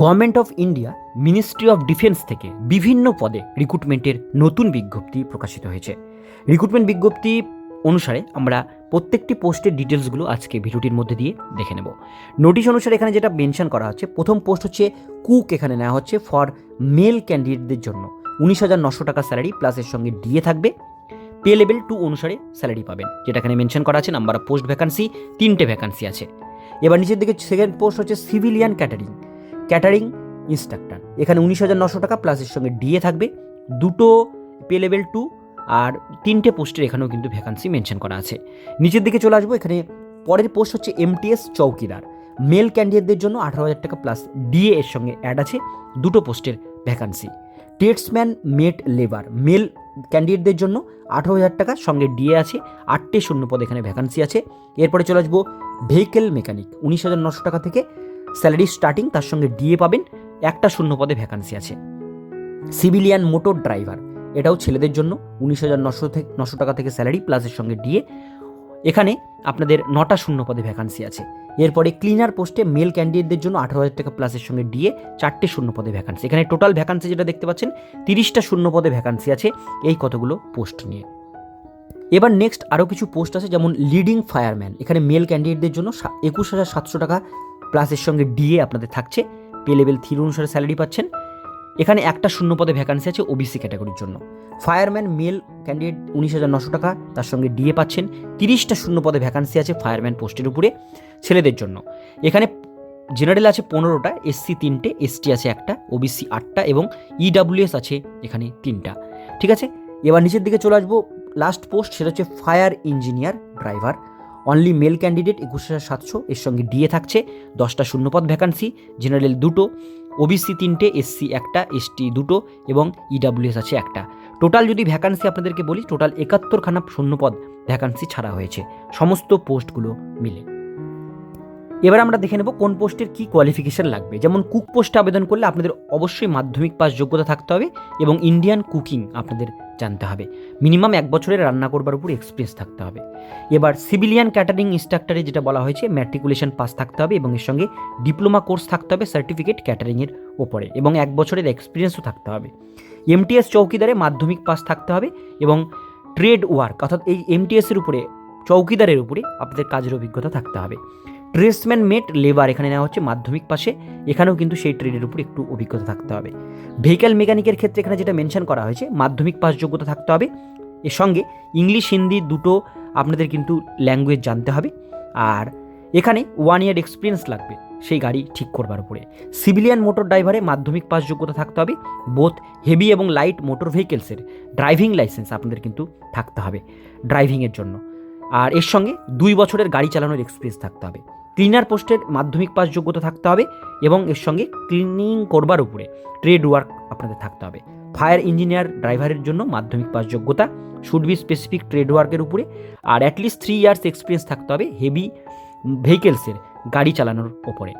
Government of India ministry of defence থেকে বিভিন্ন পদে রিক্রুটমেন্টের নতুন বিজ্ঞপ্তি প্রকাশিত হয়েছে। রিক্রুটমেন্ট বিজ্ঞপ্তি অনুসারে আমরা প্রত্যেকটি পোস্টের ডিটেলসগুলো আজকে ভিডিওটির মধ্যে দিয়ে দেখে নেব। নোটিশ অনুসারে এখানে যেটা মেনশন করা হচ্ছে, প্রথম পোস্ট হচ্ছে কুক এখানে নেওয়া হচ্ছে ফর মেল ক্যান্ডিডেটদের জন্য। উনিশ হাজার নশো টাকা স্যালারি প্লাসের সঙ্গে ডিএ থাকবে। পে লেভেল টু অনুসারে স্যালারি পাবেন, যেটা এখানে মেনশন করা আছে নাম্বার অফ পোস্ট ভ্যাকান্সি তিনটে ভ্যাকান্সি আছে। এবার নিচের দিকে সেকেন্ড পোস্ট হচ্ছে সিভিলিয়ান ক্যাটারিং ক্যাটারিং ইনস্ট্রাক্টর। এখানে উনিশ হাজার নশো টাকা প্লাসের সঙ্গে ডিএ থাকবে। দুটো পে লেভেল টু আর তিনটে পোস্টের এখানেও কিন্তু ভ্যাকান্সি মেনশন করা আছে। নিচের দিকে চলে আসব, এখানে পরের পোস্ট হচ্ছে এমটিএস চৌকিদার। মেল ক্যান্ডিডেটদের জন্য আঠারো হাজার টাকা প্লাস ডিএ এর সঙ্গে অ্যাড আছে, দুটো পোস্টের vacancy tradesman mate labour male ক্যান্ডিডেটদের জন্য আঠারো হাজার টাকা সঙ্গে ডিএ আছে, আটটি শূন্য পদ এখানে ভ্যাকান্সি আছে। এরপরে চলে আসব ভেহিকেল মেকানিক উনিশ হাজার নশো টাকা থেকে স্যালারি স্টার্টিং তার সঙ্গে ডিএ পাবেন, একটা শূন্য পদে ভ্যাকান্সি আছে। সিভিলিয়ান মোটর ড্রাইভার, এটাও ছেলেদের জন্য উনিশ হাজার নশো থেকে নশো টাকা থেকে স্যালারি প্লাসের সঙ্গে ডিএ। এখানে আপনাদের নটা শূন্য পদে ভ্যাকান্সি আছে। এরপরে ক্লিনার পোস্টে মেল ক্যান্ডিডেটদের জন্য আঠারো হাজার টাকা প্লাসের সঙ্গে ডিএ, চারটে শূন্য পদে ভ্যাকান্সি। এখানে টোটাল ভ্যাকান্সি যেটা দেখতে পাচ্ছেন, তিরিশটা শূন্য পদে ভ্যাকান্সি আছে এই কতগুলো পোস্ট নিয়ে। এবার নেক্সট আরও কিছু পোস্ট আছে, যেমন লিডিং ফায়ারম্যান। এখানে মেল ক্যান্ডিডেটদের জন্য একুশ হাজার সাতশো টাকা প্লাসের সঙ্গে ডিএ আপনাদের থাকছে। পে লেভেল থ্রি অনুসারে স্যালারি পাচ্ছেন। এখানে একটা শূন্য পদে ভ্যাকান্সি আছে ওবিসি ক্যাটাগরির জন্য। ফায়ারম্যান মেল ক্যান্ডিডেট উনিশ হাজার নশো টাকা, তার সঙ্গে ডিএ পাচ্ছেন। তিরিশটা শূন্য পদে ভ্যাকান্সি আছে ফায়ারম্যান পোস্টের উপরে, ছেলেদের জন্য। এখানে জেনারেল আছে পনেরোটা এসসি তিনটে এসটি আছে একটা ওবিসি আটটা এবং ইডাব্লিউএস আছে এখানে তিনটা। ঠিক আছে? এবার নিচের দিকে চলে আসব। লাস্ট পোস্ট সেটা হচ্ছে fire engineer driver only male candidate একুশ হাজার সাতশো এর সঙ্গে ডিএ থাকছে, দশটা শূন্যপদ ভ্যাকান্সি জেনারেল দুটো ওবিসি তিনটে এসসি একটা এসটি দুটো এবং ইডাব্লিউএস আছে একটা। টোটাল যদি ভ্যাকান্সি আপনাদেরকে বলি টোটাল একাত্তরখানা শূন্যপদ ভ্যাকান্সি ছাড়া হয়েছে। সমস্ত পোস্টগুলো মিলে। এবার আমরা দেখে নেব কোন পোস্টের কি কোয়ালিফিকেশন লাগবে। যেমন কুক পোস্টে আবেদন করলে আপনাদের অবশ্যই মাধ্যমিক পাস যোগ্যতা থাকতে হবে এবং ইন্ডিয়ান কুকিং আপনাদের জানতে হবে। মিনিমাম এক বছরের রান্না করবার উপর এক্সপিরিয়েন্স থাকতে হবে। এবার সিভিলিয়ান ক্যাটারিং ইনস্ট্রাক্টরে যেটা বলা হয়েছে ম্যাট্রিকুলেশন পাস থাকতে হবে এবং এর সঙ্গে ডিপ্লোমা কোর্স থাকতে হবে সার্টিফিকেট ক্যাটারিংয়ের ওপরে এবং এক বছরের এক্সপিরিয়েন্সও থাকতে হবে। এমটিএস চৌকিদারে মাধ্যমিক পাস থাকতে হবে এবং ট্রেড ওয়ার্ক অর্থাৎ এই এমটিএসের উপরে, চৌকিদারের উপরে আপনাদের কাজের অভিজ্ঞতা থাকতে হবে। ট্রেসম্যান মেট লেবার এখানে নেওয়া হচ্ছে মাধ্যমিক পাশে। এখানেও কিন্তু সেই ট্রেডের উপর একটু অভিজ্ঞতা থাকতে হবে। ভেহিক্যাল মেকানিকের ক্ষেত্রে এখানে যেটা মেনশন করা হয়েছে, মাধ্যমিক পাস যোগ্যতা থাকতে হবে। এর সঙ্গে ইংলিশ হিন্দি দুটো আপনাদের কিন্তু ল্যাঙ্গুয়েজ জানতে হবে। আর এখানে ওয়ান ইয়ার এক্সপিরিয়েন্স লাগবে সেই গাড়ি ঠিক করবার উপরে। সিভিলিয়ান মোটর ড্রাইভারে মাধ্যমিক পাস যোগ্যতা থাকতে হবে। বোথ হেভি এবং লাইট মোটর ভেহিকেলসের ড্রাইভিং লাইসেন্স আপনাদের কিন্তু থাকতে হবে ড্রাইভিংয়ের জন্য। আর এর সঙ্গে দুই বছরের গাড়ি চালানোর এক্সপিরিয়েন্স থাকতে হবে। ক্লিনার পোস্টের মাধ্যমিক পাস যোগ্যতা থাকতে হবে এবং এর সঙ্গে ক্লিনিং করবার উপরে ট্রেড ওয়ার্ক আপনাদের থাকতে হবে। ফায়ার ইঞ্জিনিয়ার ড্রাইভারের জন্য মাধ্যমিক পাস যোগ্যতা, শুড বি স্পেসিফিক ট্রেড ওয়ার্কের উপরে, আর at least three years experience থাকতে হবে হেভি ভেহিকেলসের গাড়ি চালানোর ওপরে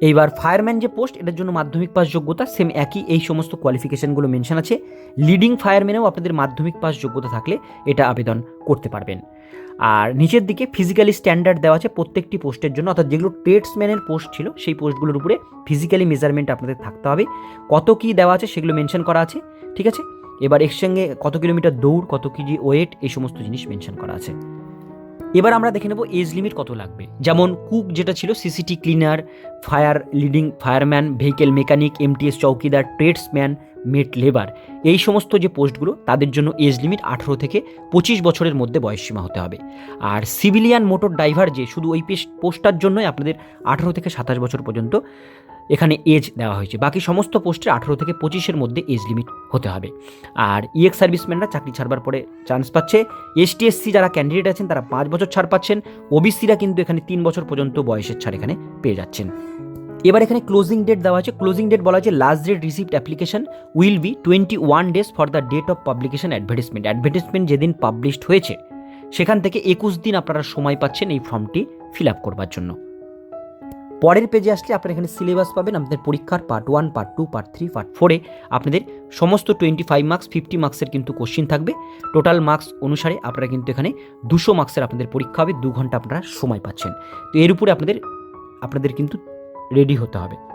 এইবার ফায়ারম্যান যে পোস্ট এটার জন্য মাধ্যমিক পাস যোগ্যতা সেম একই এই সমস্ত কোয়ালিফিকেশনগুলো মেনশন আছে। লিডিং ফায়ারম্যানেও আপনাদের মাধ্যমিক পাস যোগ্যতা থাকলে এটা আবেদন করতে পারবেন। আর নিচের দিকে ফিজিক্যালি স্ট্যান্ডার্ড দেওয়া আছে প্রত্যেকটি পোস্টের জন্য, অর্থাৎ যেগুলো ট্রেডসম্যানের পোস্ট ছিল, সেই পোস্টগুলোর উপরে ফিজিক্যালি মেজারমেন্ট আপনাদের থাকতে হবে। কত কী দেওয়া আছে সেগুলো মেনশন করা আছে, ঠিক আছে? এবার সঙ্গে কত কিলোমিটার দৌড়, কত কেজি ওয়েট এই সমস্ত জিনিস মেনশন করা আছে। এবার আমরা দেখে নেব এজ লিমিট কত লাগবে। যেমন কুক যেটা ছিল CCT cleaner fire leading fireman vehicle mechanic MTS chowkidar tradesman mate labour. এই সমস্ত যে পোস্টগুলো, তাদের জন্য এজ লিমিট আঠেরো থেকে পঁচিশ বছরের মধ্যে বয়সসীমা হতে হবে। আর সিভিলিয়ান মোটর ড্রাইভার যে, শুধু ওই পেস পোস্টটার জন্যই আপনাদের আঠেরো থেকে সাতাশ বছর পর্যন্ত এখানে এজ দেওয়া হয়েছে। বাকি সমস্ত পোস্টে আঠেরো থেকে পঁচিশের মধ্যে এজ লিমিট হতে হবে। আর ইএক্স সার্ভিসম্যানরা চাকরি ছাড়বার পরে চান্স পাচ্ছে। এসটিএসসি যারা ক্যান্ডিডেট আছেন, তারা পাঁচ বছর ছাড় পাচ্ছেন। ওবিসিরা কিন্তু এখানে তিন বছর পর্যন্ত বয়সের ছাড় এখানে পেয়ে যাচ্ছেন। এবার এখানে ক্লোজিং ডেট দেওয়া আছে। ক্লোজিং ডেট বলা হয়েছে last date received application will be twenty one days for the date of publication advertisement advertisement যেদিন পাবলিশড হয়েছে, সেখান থেকে একুশ দিন আপনারা সময় পাচ্ছেন এই ফর্মটি ফিল আপ করবার জন্য। পরের পেজে আসলে আপনারা এখানে সিলেবাস পাবেন, আপনাদের পরীক্ষার part one part two part three part ফোরে আপনাদের সমস্ত টোয়েন্টি ফাইভ মার্কস ফিফটি মার্কসের কিন্তু কোশ্চিন থাকবে। টোটাল মার্কস অনুসারে আপনারা কিন্তু এখানে দুশো মার্কসের আপনাদের পরীক্ষা হবে, দু ঘণ্টা আপনারা সময় পাচ্ছেন। তো এর উপরে আপনাদের আপনাদের কিন্তু রেডি হতে হবে।